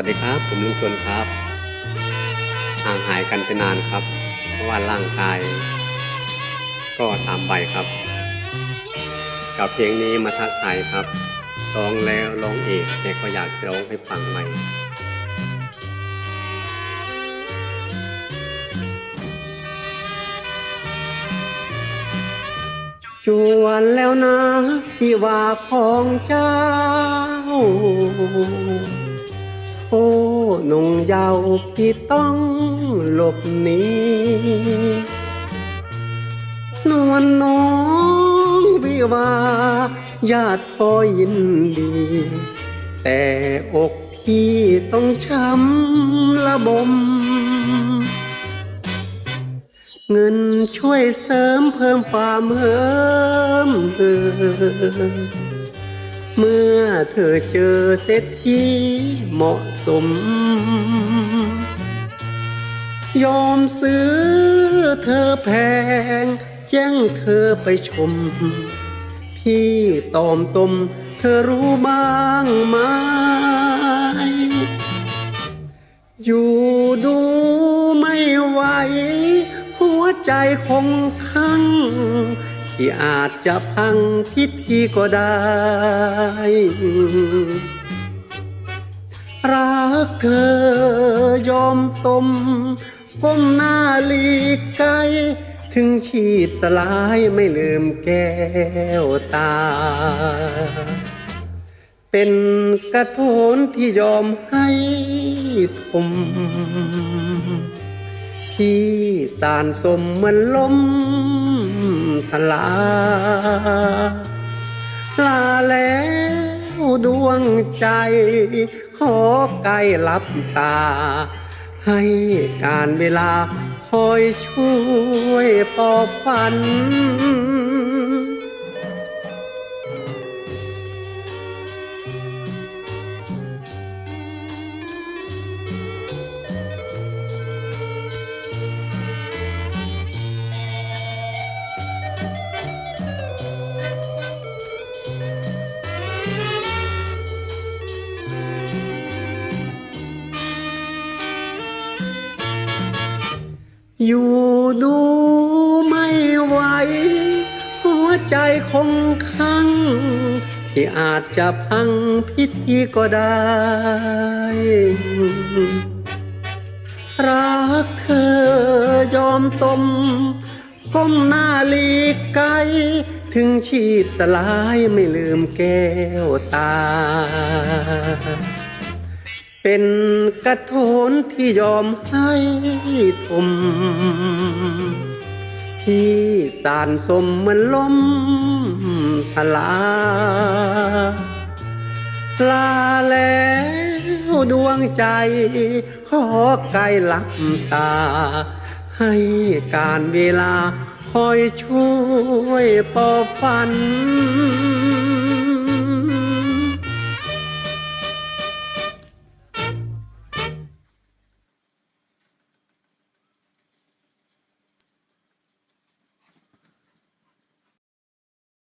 วัสดีครับ ผมลุงชวนครับ ห่างหายกันไปนานครับ เพราะว่าร่างกาย ก็ตามไปครับ กับเพลงนี้มาทักทายครับร้องแล้วร้องอีกแต่ก็อยากร้องให้ฟังใหม่จวนแล้วนะที่ว่าของเจ้า โอ้หนุ่งยาวพี่ต้องหลบหนีนวลน้องวิวาญาติพอยินดี แต่อกพี่ต้องช้ำระบม เงินช่วยเสริมเพิ่มความเฮิมเอิม เมื่อเธอเจอเศรษฐีเหมาะสม ยอมซื้อเธอแพง แจ้งเธอไปชม พี่ตอมตม เธอรู้บ้างไหม อยู่ดูไม่ไหว หัวใจคงคัง ที่อาจจะพังพิธีก็ได้ รักเธอยอมตมก้มหน้าลีกไกลถึงชีพสลายไม่ลืมแก้วตา เป็นกระโถนที่ยอมให้ทมพี่สารสมเหมือนลม สลา ลาแล้วดวงใจ ขอไกลลับตา ให้การเวลาคอยช่วยปอบฝัน อยู่ดูไม่ไหว หัวใจคงคัง ที่อาจจะพังพิธีก็ได้ รักเธอยอมตมก้มหน้าลีกไกล ถึงชีพสลายไม่ลืมแก้วตา เป็นกระโถนที่ยอมให้ทม พี่สารสมเหมือนลมทลาลาแล้วดวงใจ ขอไกลหลับตา ให้การเวลาคอยช่วยปอบฝัน